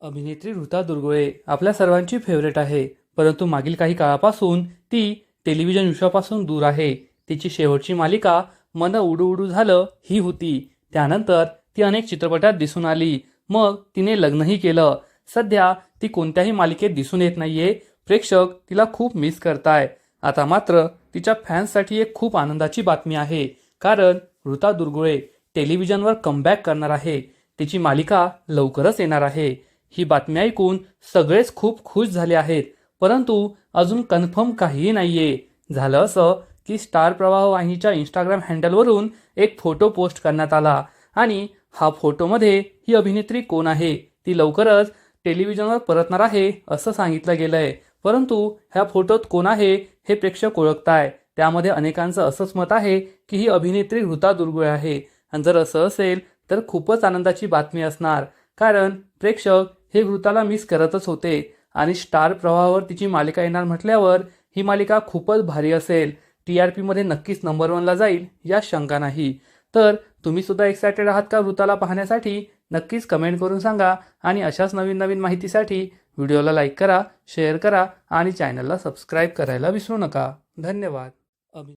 अभिनेत्री ऋता दुर्गोळे आपल्या सर्वांची फेवरेट आहे. परंतु मागील काही काळापासून ती टेलिव्हिजन विश्वापासून दूर आहे. तिची शेवटची मालिका मन उडू उडू झालं ही होती. त्यानंतर ती अनेक चित्रपटात दिसून आली. मग तिने लग्नही केलं. सध्या ती कोणत्याही मालिकेत दिसून येत नाहीये. प्रेक्षक तिला खूप मिस करताय. आता मात्र तिच्या फॅन्ससाठी एक खूप आनंदाची बातमी आहे. कारण ऋता दुर्गुळे टेलिव्हिजनवर कमबॅक करणार आहे. तिची मालिका लवकरच येणार आहे. ही बातमी ऐकून सगळेच खूप खुश झाले आहेत. परंतु अजून कन्फर्म काहीही नाहीये. झालं असं की स्टार प्रवाह वाहिनीच्या इंस्टाग्राम हँडलवरून एक फोटो पोस्ट करण्यात आला. आणि हा फोटोमध्ये ही अभिनेत्री कोण आहे? ती लवकरच टेलिव्हिजनवर परतणार आहे असं सांगितलं गेलंय. परंतु ह्या फोटोत कोण आहे हे प्रेक्षक ओळखताय. त्यामध्ये अनेकांचं असंच मत आहे की ही अभिनेत्री ऋता दुर्गुळे आहे. आणि जर असं असेल तर खूपच आनंदाची बातमी असणार. कारण प्रेक्षक हे वृताला मिस करतच होते. आणि स्टार प्रवाहावर तिची मालिका येणार म्हटल्यावर ही मालिका खूपच भारी असेल. टी आर पीमध्ये नक्कीच नंबर वनला जाईल या शंका नाही. तर तुम्ही सुद्धा एक्सायटेड आहात का वृताला पाहण्यासाठी? नक्कीच कमेंट करून सांगा. आणि अशाच नवीन नवीन माहितीसाठी व्हिडिओला लाईक करा शेअर करा आणि चॅनलला सबस्क्राईब करायला विसरू नका. धन्यवाद.